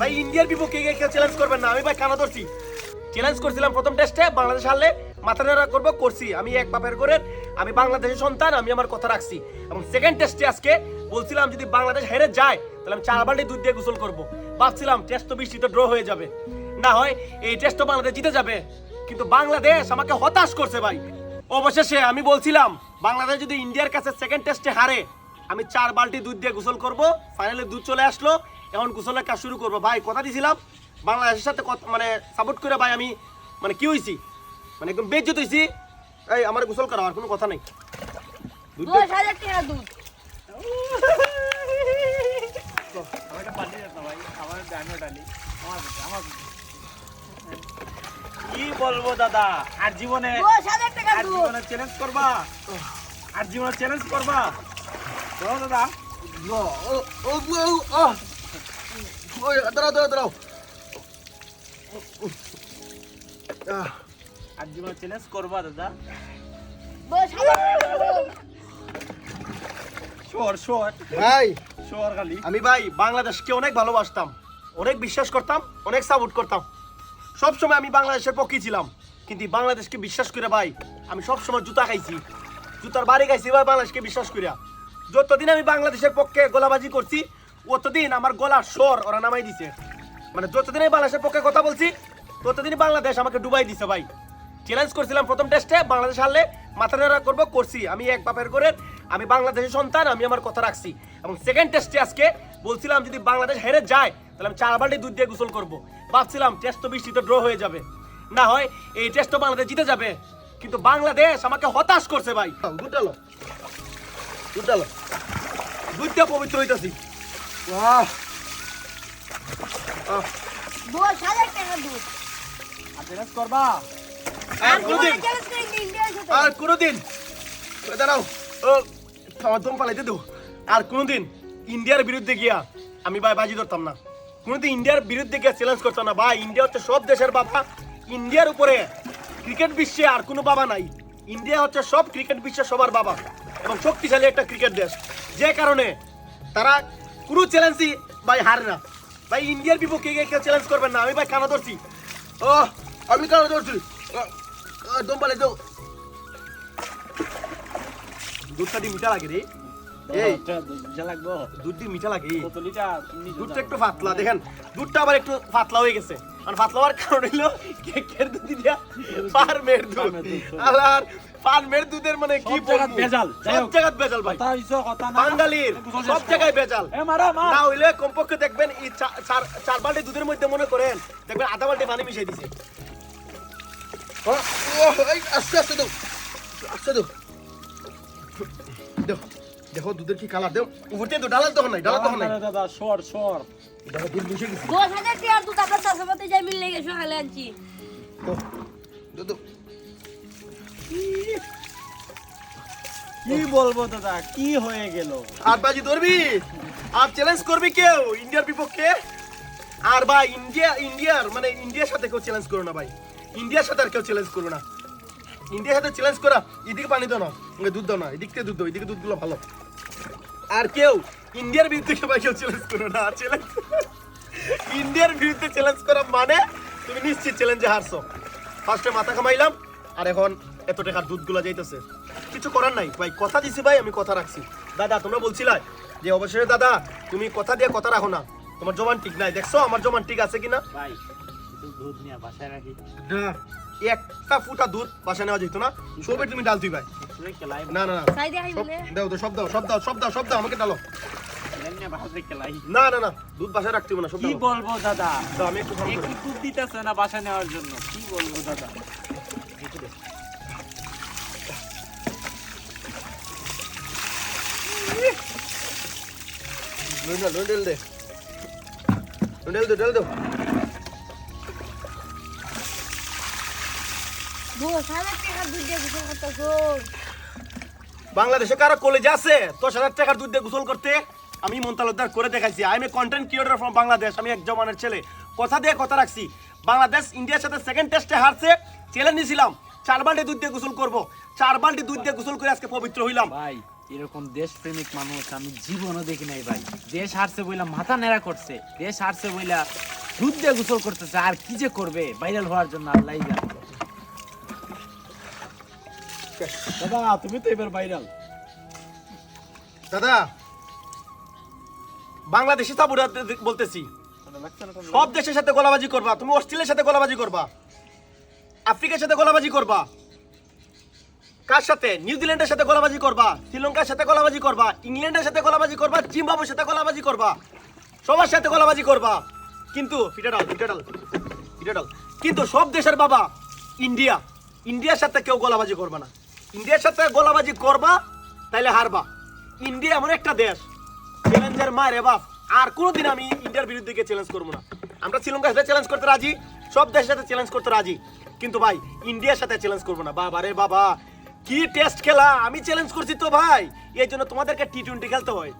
ভাই, ইন্ডিয়ার বিপক্ষে গিয়ে কেউ চ্যালেঞ্জ করবেন না। আমি ভাই কানা ধরছি। চ্যালেঞ্জ করছিলাম প্রথম টেস্টে বাংলাদেশ হারলে মাথা নেড়া করব, করছি। আমি এক বাপের করে আমি বাংলাদেশের সন্তান, আমি আমার কথা রাখছি। এবং সেকেন্ড টেস্টে আজকে বলছিলাম, যদি বাংলাদেশ হেরে যায়, তাহলে আমি চার বাল্টি দুধ দিয়ে গোসল করব। ভাবছিলাম টেস্ট তো বৃষ্টিতে ড্র হয়ে যাবে। না হয় এই টেস্ট তো বাংলাদেশ জিতে যাবে। কিন্তু বাংলাদেশ আমাকে হতাশ করছে ভাই। অবশেষে আমি বলছিলাম, বাংলাদেশ যদি ইন্ডিয়ার কাছে সেকেন্ড টেস্টে হারে, আমি চার বালতি দুধ দিয়ে গোসল করব। ফাইনালে দুধ চলে আসলো। এখন গোসলের কাজ শুরু করব। ভাই কথা দিয়েছিলাম বাংলাদেশের সাথে মানে সাপোর্ট করে ভাই আমি মানে কি হয়েছি মানে একদম বেজ্জত হয়েছি এই আমার গোসল করা আর কোনো কথা নেই। কি বলব দাদা? আর জীবনে আর জীবনে চ্যালেঞ্জ করবা? আর জীবনে চ্যালেঞ্জ করবা? দাদা। ও, ও, ও, ও, ও। ওই, দাঁড়াও দাঁড়াও দাঁড়াও আহ, আর জীবনে চ্যালেঞ্জ করবা দাদা। দশ হাজার টাকা দুধ শোর শোর ভাই। শোর খালি। আমি ভাই বাংলাদেশকে অনেক ভালোবাসতাম। অনেক বিশ্বাস করতাম অনেক সাপোর্ট করতাম। সব সময় আমি বাংলাদেশের পক্ষে ছিলাম। কিন্তু বাংলাদেশকে বিশ্বাস করে ভাই আমি সব সময় জুতা খাইছি। জুতার বাড়ি খাইছি ভাই বাংলাদেশকে বিশ্বাস করিয়া যতদিন আমি বাংলাদেশের পক্ষে গোলাবাজি করছি ততদিন আমার গলার স্বর ওরা নামাই দিছে মানে যতদিন আমি বাংলাদেশের পক্ষে কথা বলছি ততদিন বাংলাদেশ আমাকে ডুবাই দিছে ভাই। চ্যালেঞ্জ করছিলাম প্রথম টেস্টে বাংলাদেশ হারলে মাথা নেড়া করব, করছি। আমি এক বাপের করে আমি বাংলাদেশের সন্তান, আমি আমার কথা রাখছি। এবং সেকেন্ড টেস্টে আজকে বলছিলাম, যদি বাংলাদেশ হেরে যায়, তাহলে আমি চার বাল্টি দুধ দিয়ে গোসল করব। ভাবছিলাম টেস্ট তো বৃষ্টিতে ড্র হয়ে যাবে। না হয় এই টেস্ট তো বাংলাদেশ জিতে যাবে। কিন্তু বাংলাদেশ আমাকে হতাশ করছে ভাই। দুটালো। দুটালো। দুধটা পবিত্র হইতাছি। আহ। আহ, হাজার টাকা দুধ। আর চ্যালেঞ্জ করবা? আর কোনোদিন? চ্যালেঞ্জ ইন্ডিয়ার আর কোনোদিন? ওই দাঁড়াও। ও আমার দম পালাইতে দেবো আর কোনোদিন ইন্ডিয়ার বিরুদ্ধে গিয়া আমি ভাই বাজি ধরতাম না। কোনোদিন ইন্ডিয়ার বিরুদ্ধে গিয়া চ্যালেঞ্জ করতাম না। ভাই ইন্ডিয়া হচ্ছে সব দেশের বাবা। ইন্ডিয়ার উপরে ক্রিকেট বিশ্বে আর কোনো বাবা নাই। ইন্ডিয়া হচ্ছে সব ক্রিকেট বিশ্বের সবার বাবা। এবং শক্তিশালী একটা ক্রিকেট দেশ। যে কারণে তারা কোনো চ্যালেঞ্জই ভাই হারে না। ভাই ইন্ডিয়ার বিপক্ষে গিয়ে কেউ চ্যালেঞ্জ করবেন না। আমি ভাই কানা ধরছি। ও আমি কানা ধরছি। দমবালে যাও দুধটা দিয়ে মিঠা লাগে রে। এই দুধ দিয়ে মিঠা লাগে। দুধটা একটু পাতলা দেখেন। দুধটা আবার একটু পাতলা হয়ে গেছে। আর পাতলা হওয়ার কারণ হইল কেকের দুধ দিয়া? ফার্মের দুধ। আর ফার্মের দুধের মানে কি বলব? ভেজাল, সব হোক। ভেজাল ভাই। কথা হইছো কথা না বাঙালির সব জায়গায় ভেজাল। এ মারা মার না হইলে কমপক্ষে দেখবেন এই চার চার বালতি দুধের মধ্যে মনে করেন দেখবেন আধা বালতি পানি মিশিয়ে দিছে। ও, আস্তে আস্তে দাও আস্তে দাও দেখো দেখো দুধের কি কালার দেও উপরতে তো ডালার তখন নাই ডালার তখন নাই। দাদা সর সর। দেখো দুধ মিশে গেছে। দশ হাজার টাকা দুধ আপনার চাষাবাদে যাই মিললে গেছো হালে আনছি। দাও। কি বলব দাদা কি হয়ে গেল? আর বাজি ধরবি? আর চ্যালেঞ্জ করবি কেউ? ইন্ডিয়ার বিপক্ষে? আর ভাই ইন্ডিয়া ইন্ডিয়ার মানে ইন্ডিয়ার সাথে কেউ চ্যালেঞ্জ করো না ভাই। ইন্ডিয়ার সাথে আর কেউ চ্যালেঞ্জ করো না। ইন্ডিয়ার সাথে চ্যালেঞ্জ করা এদিকে পানি দাও না এদিকে দুধ দাও না এদিক থেকে দুধ দাও এদিকে দুধগুলো ভালো। আর কেউ ইন্ডিয়ার বিরুদ্ধে ভাই কেউ চ্যালেঞ্জ করো না। আর চ্যালেঞ্জ ইন্ডিয়ার বিরুদ্ধে চ্যালেঞ্জ করা মানে তুমি নিশ্চিত চ্যালেঞ্জে হারছো। ফার্স্টে মাথা কামাইলাম আর এখন এত টাকার দুধগুলো যাইতেছে। কিছু করার নাই। ভাই কথা দিছি ভাই আমি কথা রাখছি। দাদা তোমরা বলছিলা যে অবশ্যই দাদা তুমি কথা দিয়ে কথা রাখো না। তোমার জমান ঠিক নাই। দেখছ আমার জমান ঠিক আছে কিনা? ভাই দুধ নিয়ে বাসায় রাখি। একটা ফুটা দুধ বাসা নেওয়া যেত না। সবে তুমি ডাল তুই ভাই না না দাও তো সব দাও সব দাও সব দাও সব দাও আমাকে ডালো। না না না দুধ বাসায় রাখতে না সব কি বলব দাদা? আমি একটু একটু দুধ দিতেছে না বাসা নেওয়ার জন্য? কি বলব দাদা? নুডল নুডল দে। নুডল দে নুডল দে। দশ হাজার টাকা দুধ দিয়ে গোসল করতেছো বাংলাদেশে কারও কলেজ আছে, দশ হাজার টাকার দুধ দিয়ে গোসল করতে? আমি মন্তালদার করে দেখাইছি। A content creator from Bangladesh আমি এক জমানের ছেলে। কথা দিয়ে কথা রাখছি। বাংলাদেশ, ইন্ডিয়ার সাথে সেকেন্ড টেস্টে হারছে চ্যালেঞ্জ নিয়েছিলাম চার বাল্টি দুধ দিয়ে গোসল করব। চার বাল্টি দুধ দিয়ে গোসল করে আজকে পবিত্র হইলাম। ভাই, এরকম দেশপ্রেমিক মানুষ আমি জীবনও দেখি নাই ভাই। দেশ হারছে বইলা মাথা নেড়া করছে। দেশ হারছে বইলা দুধ দিয়ে গোসল করতেছে, আর কি যে করবে? ভাইরাল হওয়ার জন্য আল্লাহ জানে। দাদা, তুমি তো এবার ভাইরাল দাদা বলতেছি। সব দেশের সাথে গোলাবাজি করবা। তুমি অস্ট্রেলিয়ার সাথে গোলাবাজি করবা। আফ্রিকার সাথে গোলাবাজি করবা। কার সাথে? নিউজিল্যান্ডের সাথে গোলাবাজি করবা। শ্রীলঙ্কার সাথে গোলাবাজি করবা। ইংল্যান্ডের সাথে গোলাবাজি করবা। জিম্বাবুর সাথে গোলাবাজি করবা। সবার সাথে গোলাবাজি করবা। কিন্তু ফিটাডাল কিন্তু সব দেশের বাবা, ইন্ডিয়া। ইন্ডিয়ার সাথে কেউ গোলাবাজি করবে না। ইন্ডিয়ার সাথে গোলাবাজি করবা, তাইলে হারবা। ইন্ডিয়া এমন একটা দেশ, চ্যালেঞ্জের মায়ের বাপ। আর কোনোদিন আমি ইন্ডিয়ার বিরুদ্ধে গিয়ে চ্যালেঞ্জ করব না। আমরা শ্রীলঙ্কার সাথে চ্যালেঞ্জ করতে রাজি, সব দেশের সাথে চ্যালেঞ্জ করতে রাজি। কিন্তু ভাই, ইন্ডিয়ার সাথে চ্যালেঞ্জ করব না। বাবা রে বাবা, কি টেস্ট খেলা? আমি চ্যালেঞ্জ করছি তো ভাই। এই জন্য তোমাদেরকে টি টোয়েন্টি খেলতে হয়।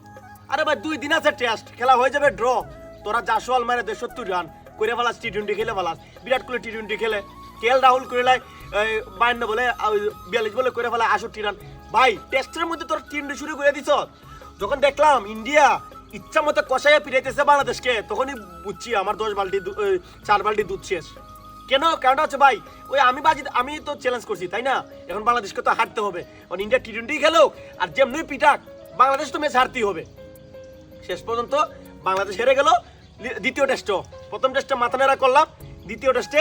আরে ভাই, দুই দিন আছে টেস্ট খেলা হয়ে যাবে ড্র তোরা জাসওয়াল মারে দেড় সত্তর রান। করে ফেলাস টি টোয়েন্টি খেলে ফেলাস। বিরাট কোহলি টি টোয়েন্টি খেলে। কে এল রাহুল করে বায়ান্ন বলে বিয়াল্লিশ বলে করে ফেলা আষট্টি রান। ভাই টেস্টের মধ্যে তোর টি শুরু করে দিছ। যখন দেখলাম ইন্ডিয়া ইচ্ছা মতো কষাইয়া পিড়াইতেছে বাংলাদেশকে, তখনই বুঝছি আমার দশ বালতি চার বালতি দুধ শেষ। কেন? কারণটা হচ্ছে, ভাই, ওই আমি বাজি, আমি তো চ্যালেঞ্জ করছি, তাই না? এখন বাংলাদেশকে তো হারতে হবে। কারণ ইন্ডিয়া টি টোয়েন্টি খেলো আর যেমনি পিটাক, বাংলাদেশ তো ম্যাচ হারতেই হবে। শেষ পর্যন্ত বাংলাদেশ হেরে গেল। দ্বিতীয় টেস্টও প্রথম টেস্টে মাথা নেড়া করলাম। দ্বিতীয় টেস্টে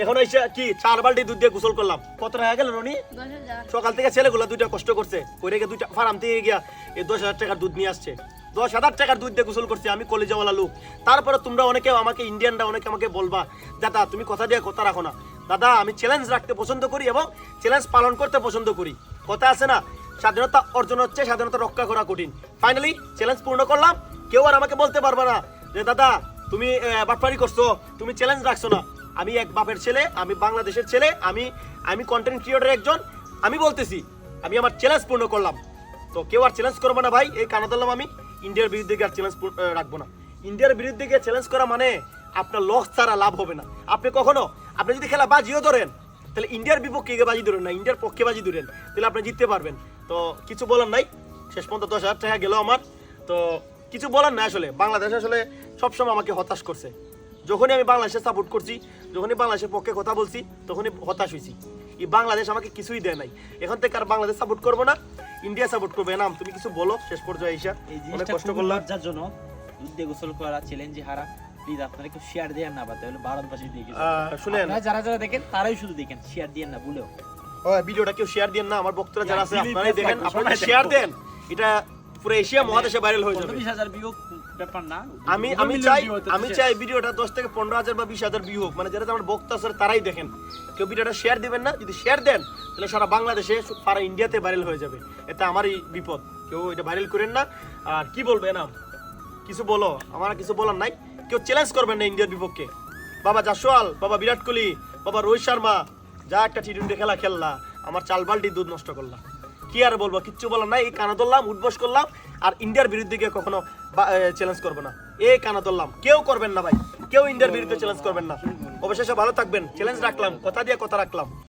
এখন এসে কি চার বালতি দুধ দিয়ে গোসল করলাম। কত টাকা গেল রনি? সকাল থেকে ছেলেগুলো দুইটা কষ্ট করছে। করে গিয়ে দুইটা ফার্ম থেকে গিয়া এই দশ হাজার টাকার দুধ নিয়ে আসছে। দশ হাজার টাকার দুধ দিয়ে গোসল করছি আমি কলেজওয়ালা লোক। তারপরে তোমরা অনেকে আমাকে ইন্ডিয়ানরা অনেকে আমাকে বলবা দাদা তুমি কথা দিয়ে কথা রাখো না। দাদা আমি চ্যালেঞ্জ রাখতে পছন্দ করি এবং চ্যালেঞ্জ পালন করতে পছন্দ করি। কথা আছে না? স্বাধীনতা অর্জন হচ্ছে স্বাধীনতা রক্ষা করা কঠিন। ফাইনালি চ্যালেঞ্জ পূর্ণ করলাম। কেউ আর আমাকে বলতে পারবে না যে দাদা তুমি বাটপারি করছ। তুমি চ্যালেঞ্জ রাখছো না। আমি এক বাপের ছেলে, আমি বাংলাদেশের ছেলে, আমি আমি কন্টেন্ট ক্রিয়েটর একজন। আমি বলতেছি, আমি আমার চ্যালেঞ্জ পূর্ণ করলাম। তো কেউ আর চ্যালেঞ্জ করব না ভাই, এই কানা ধরলাম আমি। ইন্ডিয়ার বিরুদ্ধে গিয়ে আর চ্যালেঞ্জ রাখব না। ইন্ডিয়ার বিরুদ্ধে গিয়ে চ্যালেঞ্জ করা মানে আপনার লস ছাড়া লাভ হবে না। আপনি কখনো, আপনি যদি খেলা বাজিও ধরেন, তাহলে ইন্ডিয়ার বিপক্ষে গিয়ে বাজি ধরেন না, ইন্ডিয়ার পক্ষে বাজি ধরেন, তাহলে আপনি জিততে পারবেন। তো কিছু বলার নাই, শেষ পর্যন্ত দশ হাজার টাকা গেল আমার। তো কিছু বলার নাই আসলে, বাংলাদেশ আসলে সবসময় আমাকে হতাশ করছে। যখনই আমি বাংলাদেশের সাপোর্ট করছি যখনই বাংলাদেশের পক্ষে কথা বলছি তখনই হতাশ হয়েছি এই বাংলাদেশ আমাকে কিছুই দেয় নাই। এখন থেকে আর বাংলাদেশ সাপোর্ট করব না ইন্ডিয়া সাপোর্ট করবে। না তুমি কিছু বলো শেষ পর্যায়ে এসে অনেক কষ্ট করলাম। লজ্জার জন্য গোসল করা চ্যালেঞ্জে হারা। প্লিজ আপনারা কেউ শেয়ার দেন না বা তাহলে ভারতবাসী দিয়ে শুনেন। যারা যারা দেখেন তারাই শুধু দেখেন শেয়ার দিয়ে না ভুলেও ভিডিওটা কেউ শেয়ার দেন না আমার বক্তরা যারা আছে আপনারাই দেখেন আপনারা শেয়ার দেন। এটা পুরো এশিয়া মহাদেশে ভাইরাল হয়ে যাবে। ব্যাপার না। আমি আমি চাই আমি চাই ভিডিওটা দশ থেকে পনেরো হাজার বা বিশ হাজার ভিউ হোক। মানে যারা আমার বক্তা আছে তারাই দেখেন। কেউ ভিডিওটা শেয়ার দিবেন না যদি শেয়ার দেন তাহলে সারা বাংলাদেশে সারা ইন্ডিয়াতে ভাইরাল হয়ে যাবে। এটা আমারই বিপদ। কেউ এটা ভাইরাল করেন না। আর কি বলবে না কিছু বলো? আমার কিছু বলার নাই। কেউ চ্যালেঞ্জ করবেন না ইন্ডিয়ার বিপক্ষে। বাবা জাসওয়াল বাবা বিরাট কোহলি বাবা রোহিত শর্মা যা একটা টি টোয়েন্টি খেলা খেললা আমার চাল বাল্টি দুধ নষ্ট করলা। কি আর বলব কিচ্ছু বলার নাই। এই কানা ধরলাম উঠবস করলাম। আর ইন্ডিয়ার বিরুদ্ধে গিয়ে কখনো চ্যালেঞ্জ করব না। এ কানা ধরলাম। কেউ করবেন না ভাই। কেউ ইন্ডিয়ার বিরুদ্ধে চ্যালেঞ্জ করবেন না। অবশেষে ভালো থাকবেন। চ্যালেঞ্জ রাখলাম। কথা দিয়ে কথা রাখলাম।